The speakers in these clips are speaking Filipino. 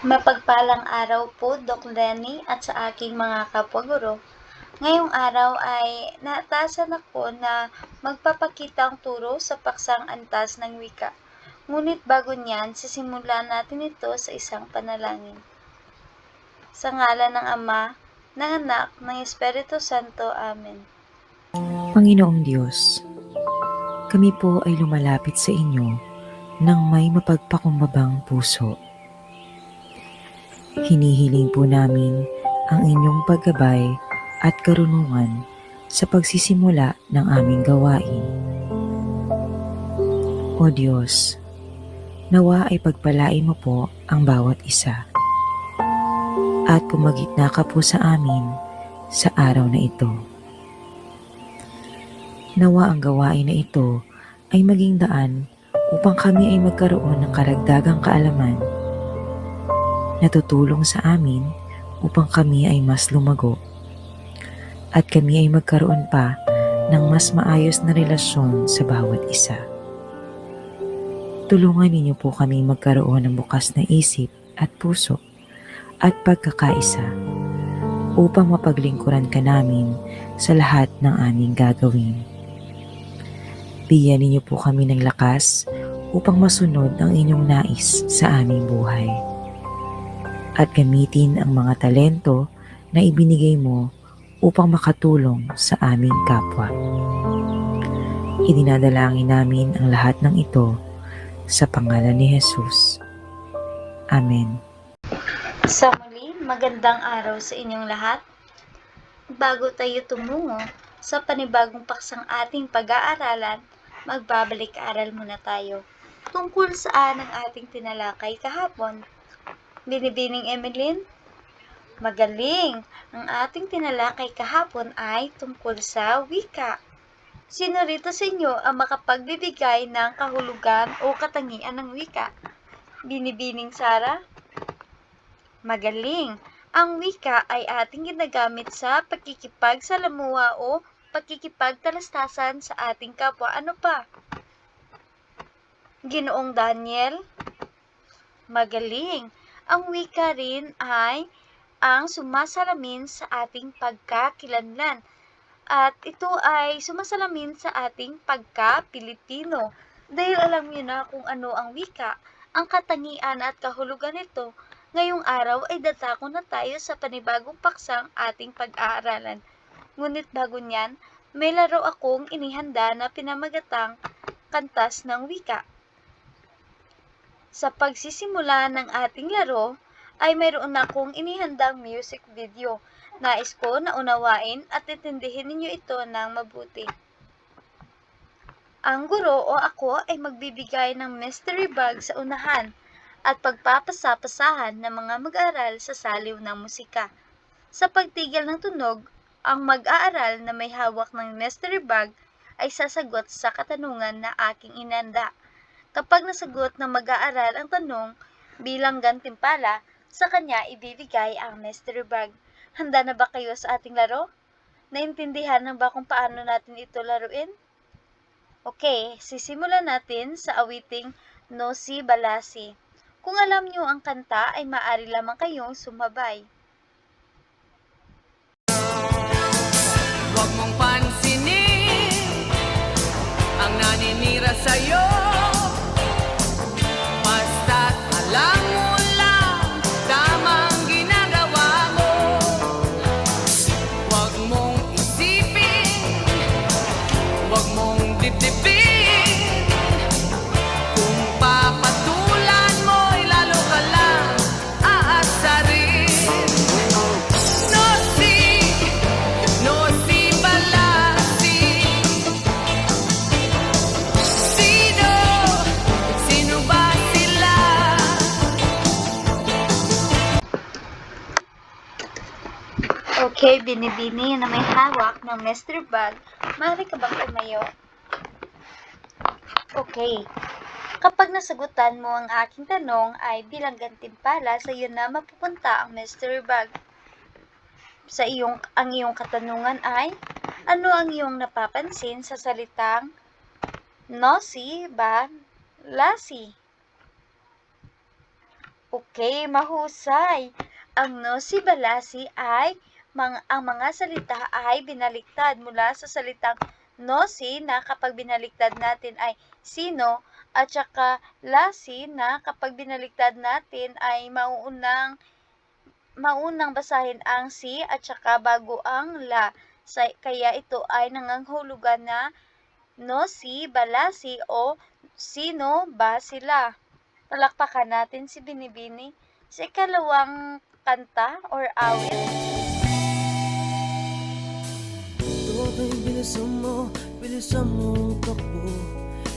Mapagpalang araw po, Doc Lenny at sa aking mga kapwa-guro. Ngayong araw ay naatasan ako na magpapakita ang turo sa paksang antas ng wika. Ngunit bago niyan, sisimulan natin ito sa isang panalangin. Sa ngalan ng Ama, ng Anak, ng Espiritu Santo. Amen. Panginoong Diyos, kami po ay lumalapit sa inyo ng may mapagpakumbabang puso. Hinihiling po namin ang inyong paggabay at karunungan sa pagsisimula ng aming gawain. O Diyos, nawa ay pagpalain mo po ang bawat isa at pumagitna ka po sa amin sa araw na ito. Nawa ang gawain na ito ay maging daan upang kami ay magkaroon ng karagdagang kaalaman na tutulong sa amin upang kami ay mas lumago at kami ay magkaroon pa ng mas maayos na relasyon sa bawat isa. Tulungan ninyo po kami magkaroon ng bukas na isip at puso at pagkakaisa upang mapaglingkuran ka namin sa lahat ng aming gagawin. Bigyan ninyo po kami ng lakas upang masunod ang inyong nais sa aming buhay. At gamitin ang mga talento na ibinigay mo upang makatulong sa aming kapwa. Idinadalangin namin ang lahat ng ito sa pangalan ni Jesus. Amen. Sa muli, magandang araw sa inyong lahat. Bago tayo tumungo sa panibagong paksang ating pag-aaralan, magbabalik-aral muna tayo tungkol saan ang ating tinalakay kahapon. Binibining Emeline? Magaling! Ang ating tinalakay kahapon ay tungkol sa wika. Sino rito sa inyo ang makapagbibigay ng kahulugan o katangian ng wika? Binibining Sara? Magaling! Ang wika ay ating ginagamit sa pagkikipagsalamuha o pagkikipagtalastasan sa ating kapwa. Ano pa? Ginoong Daniel? Magaling! Ang wika rin ay ang sumasalamin sa ating pagkakilanlan at ito ay sumasalamin sa ating pagka-Pilipino. Dahil alam niyo na kung ano ang wika, ang katangian at kahulugan nito, ngayong araw ay datako na tayo sa panibagong paksang ating pag-aaralan. Ngunit bago niyan, may laro akong inihanda na pinamagatang kantas ng wika. Sa pagsisimula ng ating laro, ay mayroon akong inihandang music video. Nais ko na unawain at intindihin ninyo ito ng mabuti. Ang guro o ako ay magbibigay ng mystery bag sa unahan at pagpapasapasahan ng mga mag-aaral sa saliw ng musika. Sa pagtigil ng tunog, ang mag-aaral na may hawak ng mystery bag ay sasagot sa katanungan na aking inanda. Kapag nasagot ng mag-aaral ang tanong bilang gantimpala, sa kanya ibibigay ang mystery bag. Handa na ba kayo sa ating laro? Naintindihan na ba kung paano natin ito laruin? Okay, sisimulan natin sa awiting No Si Balasi. Kung alam niyo ang kanta ay maaari lamang kayong sumabay. Huwag mong pansinin ang naninira sa'yo Okay, binibini na may hawak ng mystery bag. Maaari ka bang tumayo? Okay. Kapag nasagutan mo ang aking tanong ay bilang gantimpala sa iyo na mapupunta ang mystery bag. Sa iyong ang iyong katanungan ay ano ang iyong napapansin sa salitang no si ba lasi? Okay, mahusay. Ang nosi balasi ay mga, ang mga salita ay binaliktad mula sa salitang nosi na kapag binaliktad natin ay sino at saka lasi na kapag binaliktad natin ay mauunang maunang basahin ang si at saka bago ang la. Kaya ito ay nangangahulugan na nosi balasi o sino ba sila. Palakpakan natin si Binibini sa ikalawang kanta or awit. Bilisan mo, bilisan mo takbo.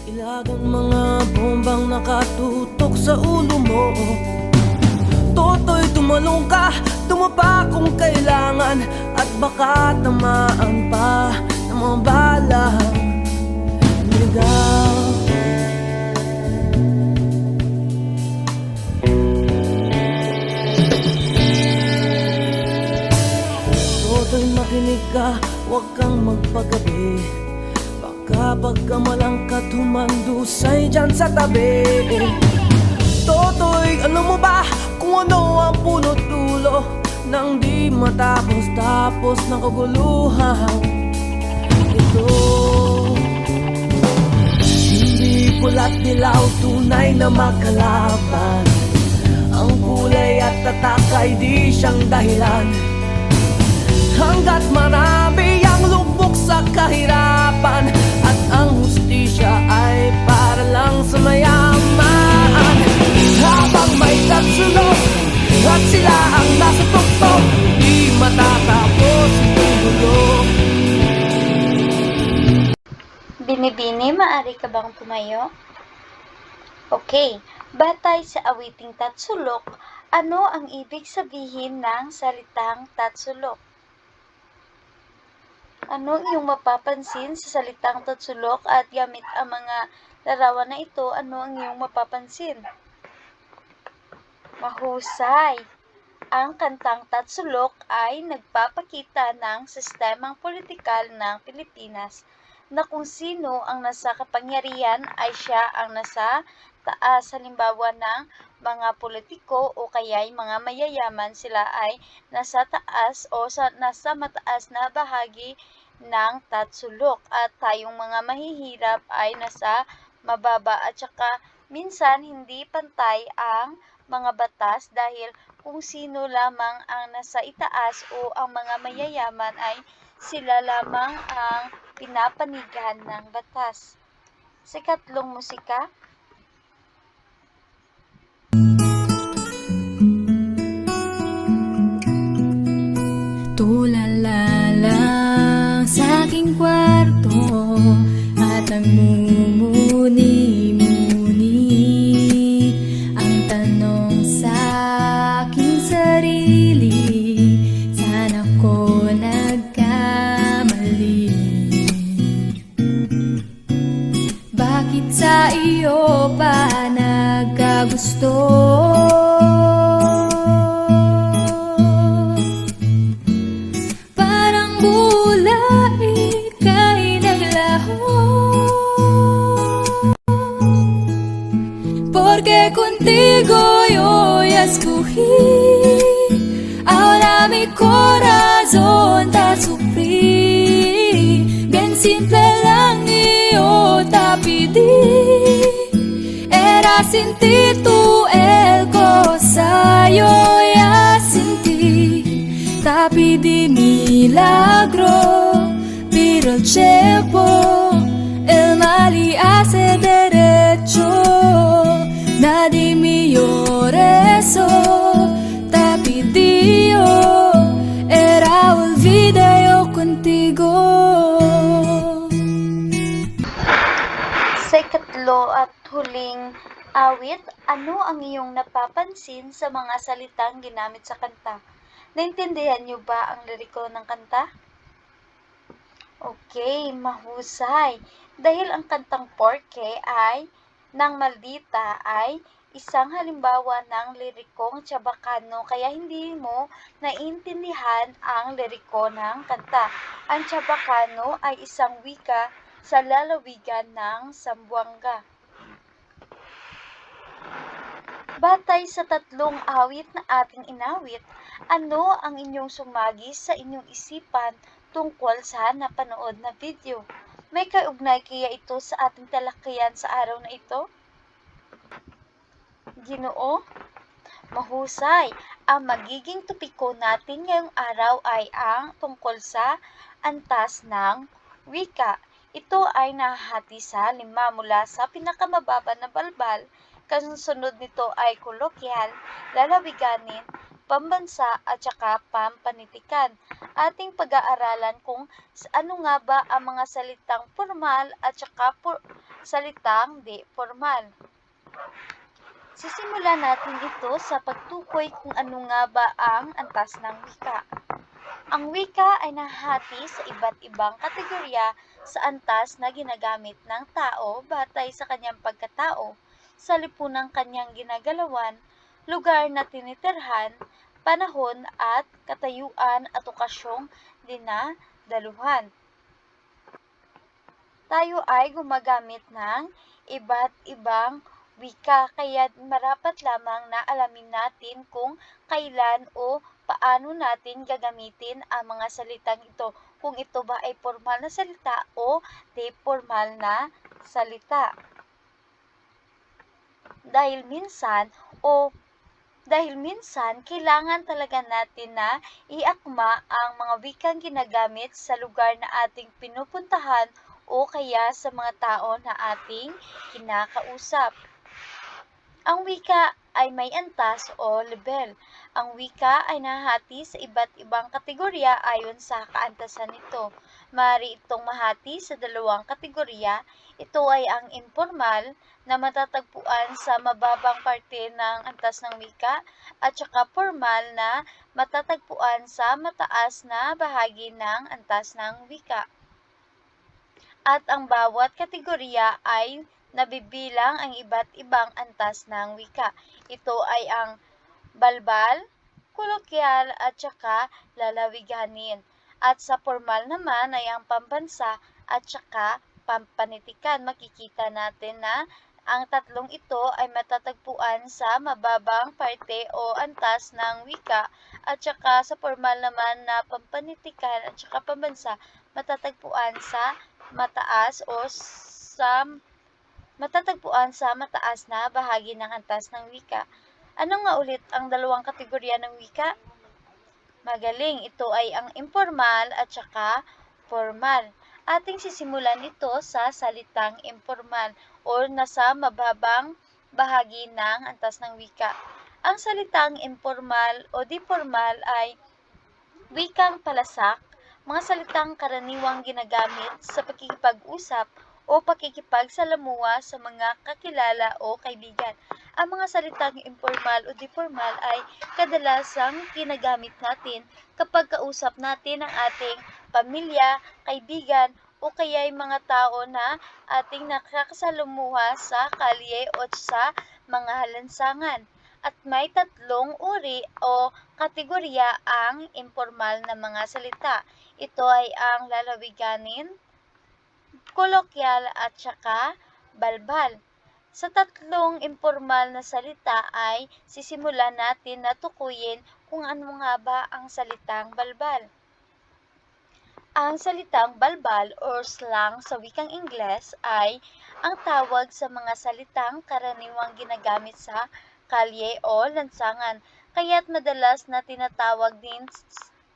Ilagang mga bombang nakatutok sa ulo mo. Toto'y tumalong ka, tumapa kung kailangan. At baka tamaan pa ng mga balang ligaw. Toto'y makinig ka, huwag kang magpagabi. Baka pagkamalang ka tumandusay dyan sa tabi. Toto'y alam mo ba kung ano ang punot dulo Nang di matapos tapos ng kaguluhan? Ito. Hindi pula't dilaw tunay na makalaban. Ang kulay at tatak ay di siyang dahilan. Hanggat marami sa kahirapan At ang hustisya ay para lang sa mayaman Habang may tatsulok at sila ang nasa tuktok Di matatapos itong gulo Binibini, maari ka bang tumayo? Okay, batay sa awiting tatsulok, ano ang ibig sabihin ng salitang tatsulok? Ano iyong mapapansin sa salitang tatsulok at gamit ang mga larawan na ito, ano ang iyong mapapansin? Mahusay! Ang kantang Tatsulok ay nagpapakita ng sistemang politikal ng Pilipinas na kung sino ang nasa kapangyarihan ay siya ang nasa taas. Halimbawa ng mga politiko o kaya yung mga mayayaman sila ay nasa taas o sa, nasa mataas na bahagi ng tatsulok at tayong mga mahihirap ay nasa mababa at saka minsan hindi pantay ang mga batas dahil kung sino lamang ang nasa itaas o ang mga mayayaman ay sila lamang ang pinapanigan ng batas. Sa ikatlong musika, Tulala lang sa aking kwarto At ang mumuni-muni sa iyo pa nagkagusto? Parang bula ika'y Porque contigo yo escogí Ahora mi corazón te Ti tú el cosa yo ya sentí Tapi di milagro Pero el cielo El mal y hace derecho. Nadie mejor eso Tapi Dio Era olvida yo contigo. Sa ikatlo at huling awit, ano ang iyong napapansin sa mga salitang ginamit sa kanta? Naintindihan niyo ba ang liriko ng kanta? Okay, mahusay. Dahil ang kantang Porke ay ng Maldita ay isang halimbawa ng lirikong Chabacano kaya hindi mo naiintindihan ang liriko ng kanta. Ang Chabacano ay isang wika sa lalawigan ng Zamboanga. Batay sa tatlong awit na ating inawit, ano ang inyong sumagi sa inyong isipan tungkol sa napanood na video? May kaugnay kaya ito sa ating talakayan sa araw na ito? Ginoo, mahusay. Ang magiging topiko natin ngayong araw ay ang tungkol sa antas ng wika. Ito ay nahati sa lima mula sa pinakamababa na balbal. Kasunod nito ay kolokyal, lalawiganin, pambansa at saka pampanitikan. Ating pag-aaralan kung ano nga ba ang mga salitang formal at saka por- salitang di formal. Sisimulan natin ito sa pagtukoy kung ano nga ba ang antas ng wika. Ang wika ay nahati sa iba't ibang kategorya sa antas na ginagamit ng tao batay sa kanyang pagkatao, sa lipunang kanyang ginagalawan, lugar na tinitirhan, panahon at katayuan at okasyong dinadaluhan. Tayo ay gumagamit ng iba't ibang wika kaya marapat lamang na alamin natin kung kailan o paano natin gagamitin ang mga salitang ito. Kung ito ba ay formal na salita o di formal na salita. Dahil minsan o dahil minsan, kailangan talaga natin na iakma ang mga wikang ginagamit sa lugar na ating pinupuntahan o kaya sa mga tao na ating kinakausap. Ang wika ay may antas o level. Ang wika ay nahati sa iba't ibang kategorya ayon sa kaantasan nito. Maaari itong mahati sa dalawang kategorya. Ito ay ang informal na matatagpuan sa mababang parte ng antas ng wika at saka formal na matatagpuan sa mataas na bahagi ng antas ng wika. At ang bawat kategorya ay nabibilang ang iba't ibang antas ng wika. Ito ay ang balbal, kolokyal at saka lalawiganin. At sa formal naman ay ang pambansa at saka pampanitikan. Makikita natin na ang tatlong ito ay matatagpuan sa mababang parte o antas ng wika at saka sa formal naman na pampanitikan at saka pambansa matatagpuan sa mataas o sa matatagpuan sa mataas na bahagi ng antas ng wika. Ano nga ulit ang dalawang kategorya ng wika? Magaling, ito ay ang informal at saka formal. Ating sisimulan ito sa salitang informal o nasa mababang bahagi ng antas ng wika. Ang salitang informal o di formal ay wikang palasak, mga salitang karaniwang ginagamit sa pakikipag-usap o pakikipagsalamuha sa mga kakilala o kaibigan. Ang mga salitang informal o di formal ay kadalasang ginagamit natin kapag kausap natin ang ating pamilya, kaibigan, o kaya yung mga tao na ating nakakasalamuha sa kalye o sa mga halansangan. At may tatlong uri o kategorya ang informal na mga salita. Ito ay ang lalawiganin, kolokyal at saka balbal. Sa tatlong informal na salita ay sisimulan natin na tukuyin kung ano nga ba ang salitang balbal. Ang salitang balbal or slang sa wikang Ingles ay ang tawag sa mga salitang karaniwang ginagamit sa kalye o lansangan, kaya't madalas na tinatawag din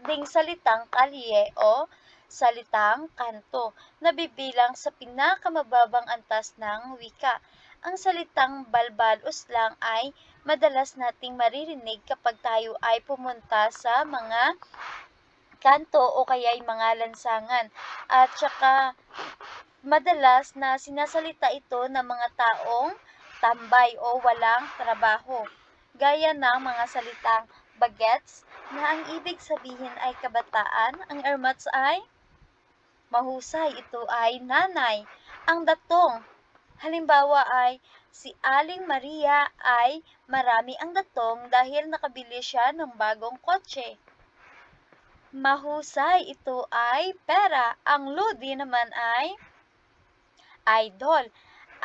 ding salitang kalye o salitang kanto, na bibilang sa pinakamababang antas ng wika. Ang salitang balbal o slang ay madalas nating maririnig kapag tayo ay pumunta sa mga kanto o kaya ay mga lansangan. At saka madalas na sinasalita ito ng mga taong tambay o walang trabaho. Gaya ng mga salitang bagets na ang ibig sabihin ay kabataan, ang ermats ay mahusay, ito ay nanay. Ang datong, halimbawa ay si Aling Maria ay marami ang datong dahil nakabili siya ng bagong kotse. Mahusay, ito ay pera. Ang lodi naman ay idol.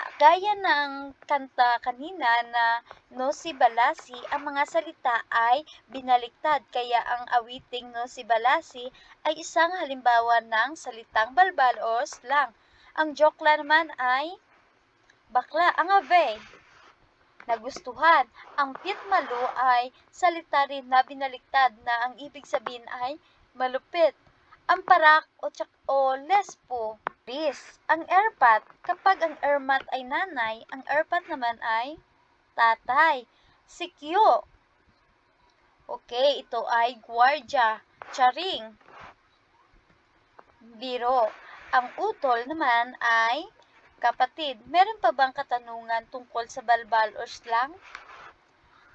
Ah, Gaya ng kanta kanina na No si Balasi, ang mga salita ay binaliktad. Kaya ang awiting No si Balasi ay isang halimbawa ng salitang balbal o slang. Ang jokla naman ay bakla, ang ave. Nagustuhan. Ang pitmalu ay salita rin na binaliktad na ang ibig sabihin ay malupit. Ang parak o, tsak, o lespo Bis. Ang erpat, kapag ang ermat ay nanay, ang erpat naman ay tatay. Sikyo. Okay, ito ay gwardya. Charing. Biro. Ang utol naman ay kapatid. Meron pa bang katanungan tungkol sa balbal o slang?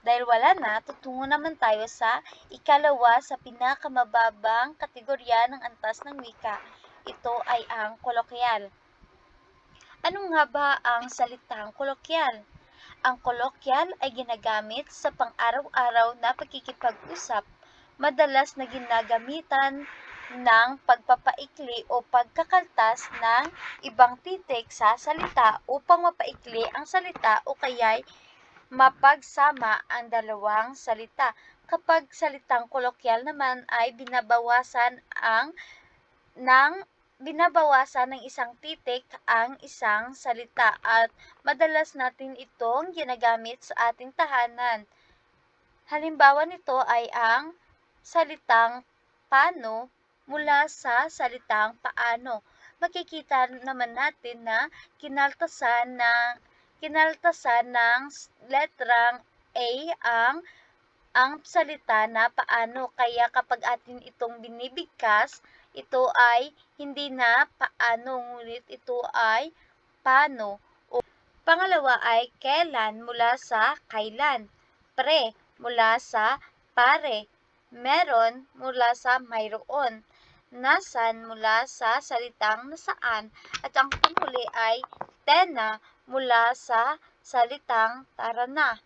Dahil wala na, tutungo naman tayo sa ikalawa sa pinakamababang kategorya ng antas ng wika. Ito ay ang kolokyal. Ano nga ba ang salitang kolokyal? Ang kolokyal ay ginagamit sa pang-araw-araw na pagkikipag-usap, madalas na ginagamitan ng pagpapaikli o pagkakaltas ng ibang titik sa salita upang mapaikli ang salita o kaya'y mapagsama ang dalawang salita. Kapag salitang kolokyal naman ay binabawasan ang ng binabawasan ng isang titik ang isang salita at madalas natin itong ginagamit sa ating tahanan. Halimbawa nito ay ang salitang paano mula sa salitang paano. Makikita naman natin na kinaltasan ng kinaltasan ng letrang A ang ang salita na paano kaya kapag atin itong binibigkas ito ay hindi na paano, ngunit ito ay paano. O, pangalawa ay kailan mula sa kailan. Pre mula sa pare. Meron mula sa mayroon. Nasan mula sa salitang nasaan. At ang panghuli ay tena mula sa salitang tara na.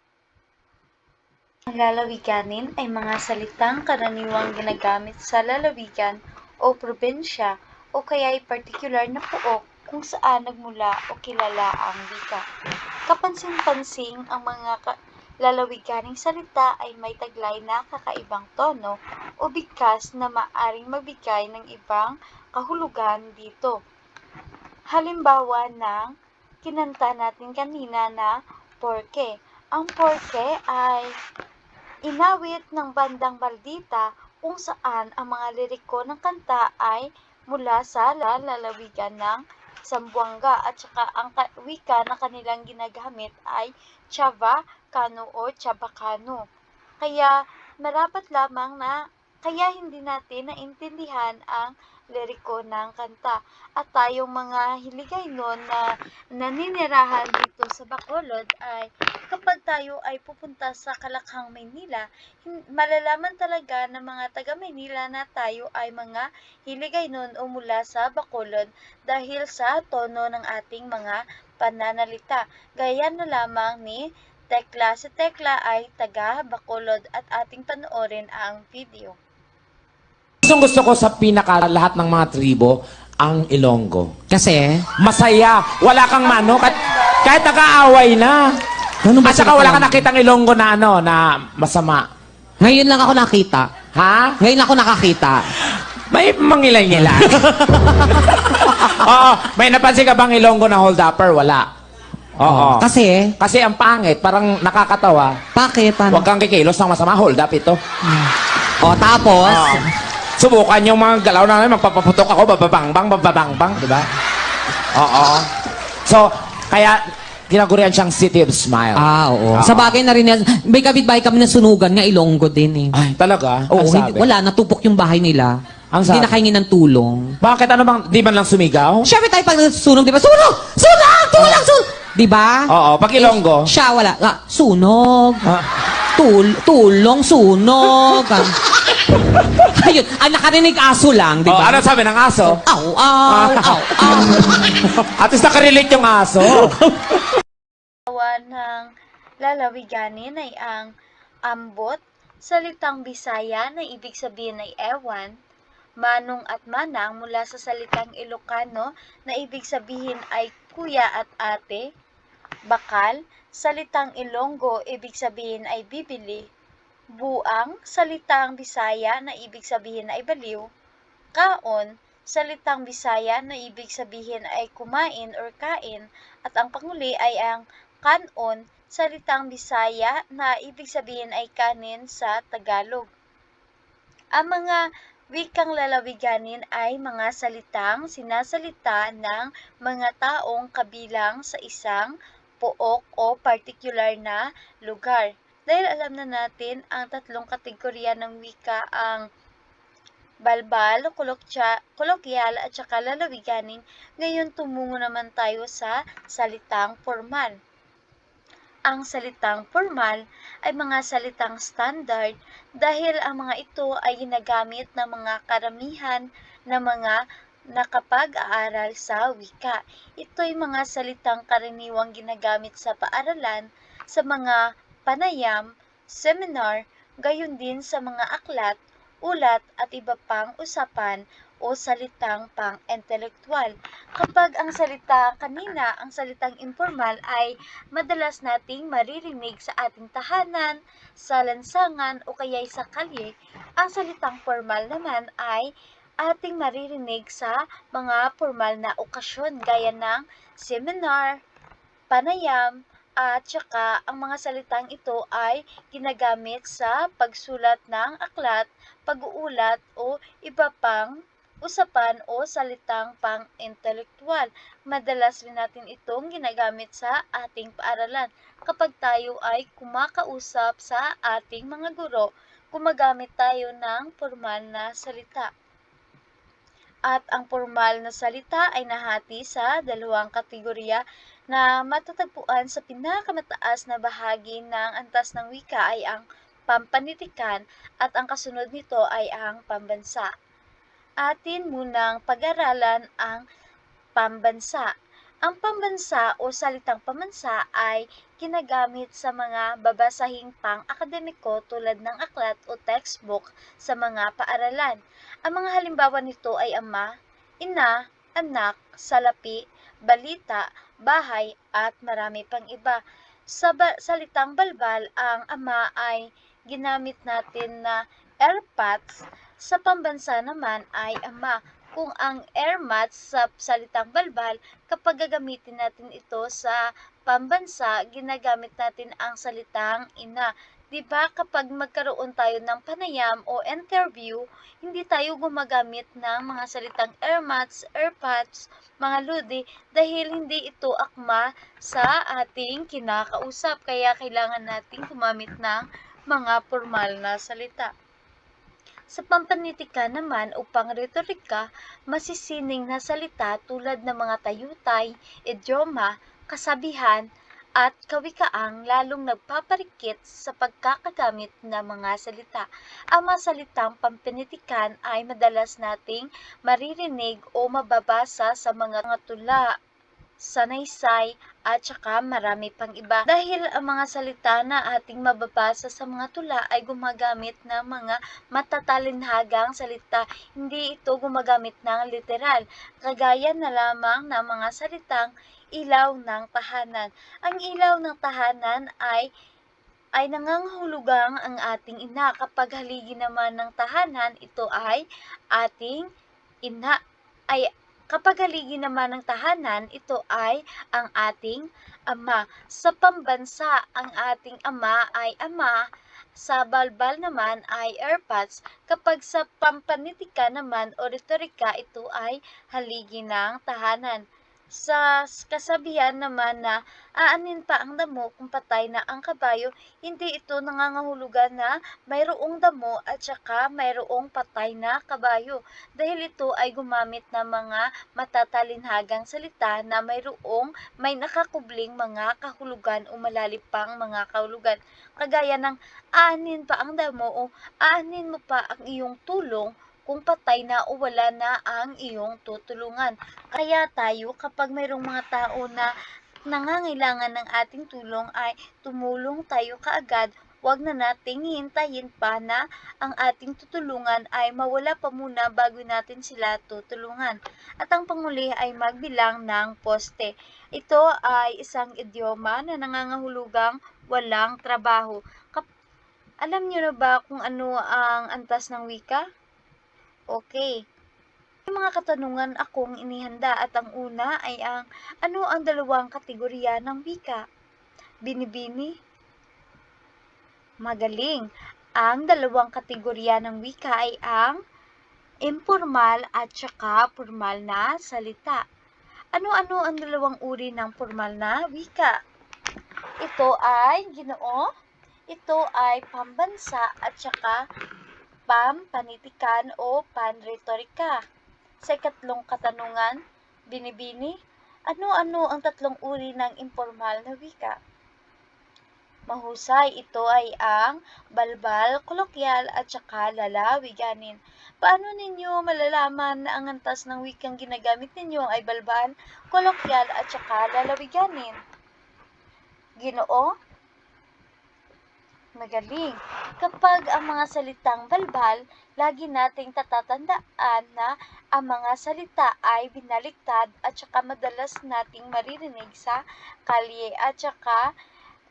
Ang lalawiganin ay mga salitang karaniwang ginagamit sa lalawigan o probinsya o kaya ay partikular na pook kung saan nagmula o kilala ang wika. Kapansin-pansing ang mga ka- lalawiganing salita ay may taglay na kakaibang tono o bigkas na maaring magbigay ng ibang kahulugan dito. Halimbawa ng kinanta natin kanina na porke. Ang porke ay inawit ng bandang Maldita kung saan ang mga liriko ng kanta ay mula sa lalawigan ng Zamboanga at saka ang ka- wika na kanilang ginagamit ay Chavacano o Chabacano. Kaya marapat lamang na kaya hindi natin naintindihan ang liriko ng kanta. At tayong mga hiligay noon na naninirahan dito sa Bacolod ay kapag tayo ay pupunta sa Kalakhang, Maynila, malalaman talaga ng mga taga Maynila na tayo ay mga hiligay noon o mula sa Bacolod dahil sa tono ng ating mga pananalita. Gaya na lamang ni Tekla. Si Tekla ay taga Bacolod at ating panoorin ang video. Gustong gusto ko sa pinaka lahat ng mga tribo, ang Ilonggo. Kasi, Masaya, wala kang mano, kahit, kahit nag-aaway na. Ganun ba At saka wala ka nakitang Ilonggo na ano, na masama. ngayon lang ako nakita. Ha? Ngayon ako nakakita. May mangilay-ngilay. Oo, may napansin ka bang Ilonggo na hold-upper? Wala. Oo. Kasi, Kasi ang pangit, parang nakakatawa. bakit? Ano? Huwag kang kikilos ng masama, hold up ito. O, tapos. Subukan yung mga galaw na magpapaputok ako, bababangbang, bababangbang, di ba? Oo. So, kaya ginagurian siyang City of Smile. ah, oo. Oo. Sa bagay na rin, yan, may kapitbahay kami na sunugan nga Ilonggo din eh. Ay, talaga? Oo, Ang hindi, sabi? wala, natupok yung bahay nila. Ang Hindi sabi? nakahingi ng tulong. Bakit? Ano bang, di man lang sumigaw? Siyempre tayo pag sunog, di ba? Sunog! Sunog! Tulang! Sunog! Di ba? Oo, pag Ilonggo. Siya wala. Ah, sunog. Ah. Tul tulong, sunog. Ah. Ayun, ang nakarinig aso lang, di Oh, ba? ano sabi ng aso? Aw, aw, aw, aw. At least nakarelate yung aso. Gawa ng lalawiganin ay ang ambot, salitang Bisaya na ibig sabihin ay ewan, manong at manang mula sa salitang Ilocano na ibig sabihin ay kuya at ate, bakal, salitang Ilonggo ibig sabihin ay bibili, buang, salitang Bisaya na ibig sabihin ay baliw, kaon, salitang Bisaya na ibig sabihin ay kumain or kain, at ang panguli ay ang kanon, salitang Bisaya na ibig sabihin ay kanin sa Tagalog. Ang mga wikang lalawiganin ay mga salitang sinasalita ng mga taong kabilang sa isang pook o particular na lugar. Dahil alam na natin ang tatlong kategorya ng wika ang balbal, kolokya, kolokyal at saka lalawiganin, ngayon tumungo naman tayo sa salitang formal. Ang salitang formal ay mga salitang standard dahil ang mga ito ay ginagamit ng mga karamihan na mga nakapag-aaral sa wika. Ito'y mga salitang karaniwang ginagamit sa paaralan, sa mga panayam, seminar, gayon din sa mga aklat, ulat at iba pang usapan o salitang pang-intelektual. Kapag ang salita kanina, ang salitang informal ay madalas nating maririnig sa ating tahanan, sa lansangan o kaya'y sa kalye, ang salitang formal naman ay ating maririnig sa mga formal na okasyon gaya ng seminar, panayam, at saka ang mga salitang ito ay ginagamit sa pagsulat ng aklat, pag-uulat o iba pang usapan o salitang pang-intelektual. Madalas rin natin itong ginagamit sa ating paaralan. Kapag tayo ay kumakausap sa ating mga guro, gumagamit tayo ng formal na salita. At ang formal na salita ay nahati sa dalawang kategorya na matatagpuan sa pinakamataas na bahagi ng antas ng wika ay ang pampanitikan at ang kasunod nito ay ang pambansa. Atin munang pag-aralan ang pambansa. Ang pambansa o salitang pamansa ay ginagamit sa mga babasahing pang-akademiko tulad ng aklat o textbook sa mga paaralan. Ang mga halimbawa nito ay ama, ina, anak, salapi, balita, bahay, at marami pang iba. Sa ba- salitang balbal, ang ama ay ginamit natin na airpods, sa pambansa naman ay ama. Kung ang airmats sa salitang balbal, kapag gagamitin natin ito sa pambansa, ginagamit natin ang salitang ina. 'Di ba kapag magkaroon tayo ng panayam o interview, hindi tayo gumagamit ng mga salitang airmats, airpods, mga ludi dahil hindi ito akma sa ating kinakausap. Kaya kailangan nating gumamit ng mga formal na salita. Sa pampanitika naman o pangretorika, masisining na salita tulad ng mga tayutay, idioma, kasabihan, at kawikaang lalong nagpaparikit sa pagkakagamit ng mga salita. Ang mga salitang pampanitikan ay madalas nating maririnig o mababasa sa mga tula, sanaysay, at saka marami pang iba. Dahil ang mga salita na ating mababasa sa mga tula ay gumagamit ng mga matatalinhagang salita, hindi ito gumagamit ng literal, kagaya na lamang ng mga salitang ilaw ng tahanan. Ang ilaw ng tahanan ay ay nangangahulugang ang ating ina. Kapag haligi naman ng tahanan, ito ay ating ina. Ay kapag haligi naman ng tahanan, ito ay ang ating ama. Sa pambansa, ang ating ama ay ama. Sa balbal naman ay airpods. Kapag sa pampanitika naman o retorika, ito ay haligi ng tahanan. Sa kasabihan naman na aanin pa ang damo kung patay na ang kabayo, hindi ito nangangahulugan na mayroong damo at saka mayroong patay na kabayo. Dahil ito ay gumamit ng mga matatalinhagang salita na mayroong may nakakubling mga kahulugan o malalim pang mga kahulugan. Kagaya ng aanin pa ang damo o aanin mo pa ang iyong tulong kung patay na o wala na ang iyong tutulungan. Kaya tayo kapag mayroong mga tao na nangangailangan ng ating tulong ay tumulong tayo kaagad Huwag na nating hintayin pa na ang ating tutulungan ay mawala pa muna bago natin sila tutulungan. At ang panguli ay magbilang ng poste. Ito ay isang idioma na nangangahulugang walang trabaho. Kap- Alam niyo na ba kung ano ang antas ng wika? Okay. May mga katanungan akong inihanda at ang una ay ang ano ang dalawang kategorya ng wika? Binibini? Magaling. Ang dalawang kategorya ng wika ay ang informal at saka formal na salita. Ano-ano ang dalawang uri ng formal na wika? Ito ay ginoo, ito ay pambansa at saka pampanitikan o panretorika. Sa ikatlong katanungan, binibini, ano-ano ang tatlong uri ng informal na wika? Mahusay, ito ay ang balbal, kolokyal at saka lalawiganin. Paano ninyo malalaman na ang antas ng wikang ginagamit ninyo ay balbal, kolokyal at saka lalawiganin? Ginoo? Magaling. Kapag ang mga salitang balbal, lagi nating tatatandaan na ang mga salita ay binaliktad at saka madalas nating maririnig sa kalye at saka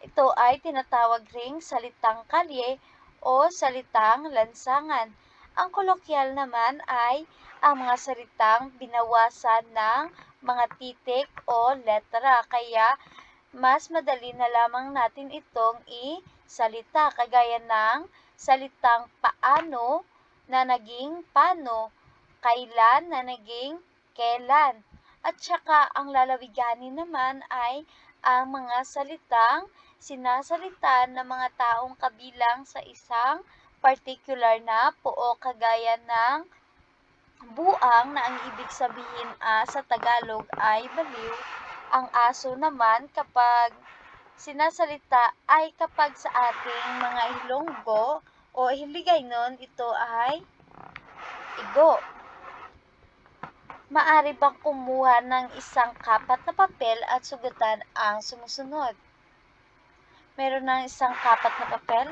ito ay tinatawag ring salitang kalye o salitang lansangan. Ang kolokyal naman ay ang mga salitang binawasan ng mga titik o letra kaya mas madali na lamang natin itong i-salita kagaya ng salitang paano na naging paano, kailan na naging kailan. At saka ang lalawiganin naman ay ang mga salitang sinasalita ng mga taong kabilang sa isang particular na puo kagaya ng buang na ang ibig sabihin ah, sa Tagalog ay baliw. Ang aso naman kapag sinasalita ay kapag sa ating mga Ilonggo o Hiligay nun, ito ay igo. Maari bang kumuha ng isang kapat na papel at sugatan ang sumusunod? Meron ng isang kapat na papel?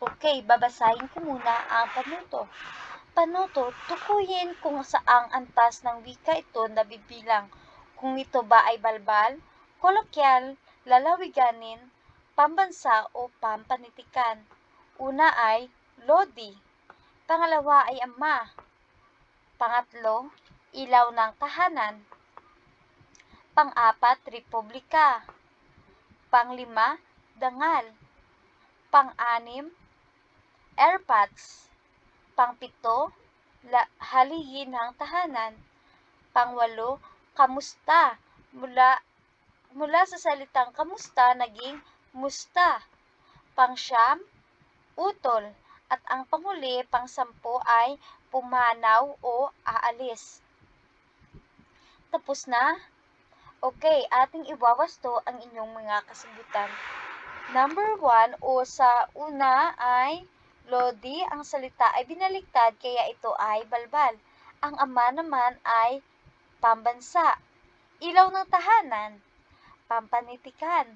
Okay, babasahin ko muna ang panuto. Panuto, tukuyin kung saang antas ng wika ito nabibilang. Kung ito ba ay balbal, kolokyal, lalawiganin, pambansa o pampanitikan. Una ay lodi. Pangalawa ay ama. Pangatlo, ilaw ng tahanan. Pang-apat, republika. Panglima, dangal. Pang-anim, airpods. Pangpito, ng tahanan. Pangwalo, kamusta. Mula, mula sa salitang kamusta, naging musta. Pangsyam, utol. At ang panghuli, pangsampu ay pumanaw o aalis. Tapos na? Okay, ating iwawasto ang inyong mga kasagutan. Number one, o sa una ay Lodi, ang salita ay binaliktad kaya ito ay balbal. Ang ama naman ay pambansa. Ilaw ng tahanan, pampanitikan.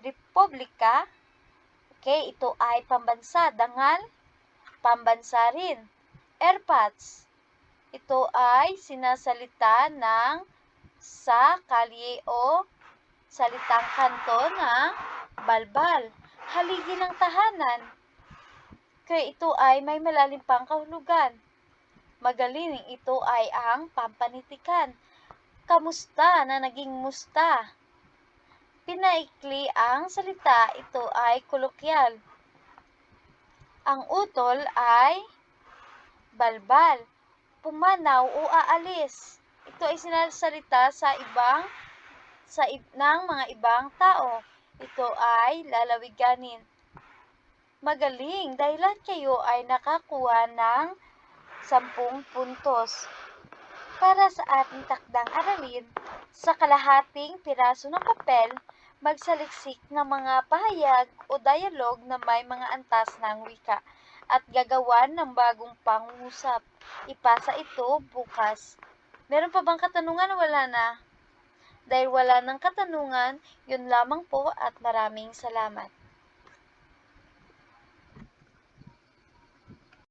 Republika, okay, ito ay pambansa. Dangal, pambansa rin. Airpods, ito ay sinasalita ng sa kalye o salitang kanto ng balbal. Haligi ng tahanan, kaya ito ay may malalim pang kahulugan. Magaling ito ay ang pampanitikan. Kamusta na naging musta? Pinaikli ang salita, ito ay kolokyal. Ang utol ay balbal, pumanaw o aalis. Ito ay sinasalita sa ibang sa ng mga ibang tao. Ito ay lalawiganin. Magaling dahilan kayo ay nakakuha ng 10 puntos. Para sa ating takdang aralin, sa kalahating piraso ng papel, magsaliksik ng mga pahayag o dialog na may mga antas ng wika at gagawan ng bagong pangungusap. Ipasa ito bukas. Meron pa bang katanungan? Wala na. Dahil wala ng katanungan, yun lamang po at maraming salamat.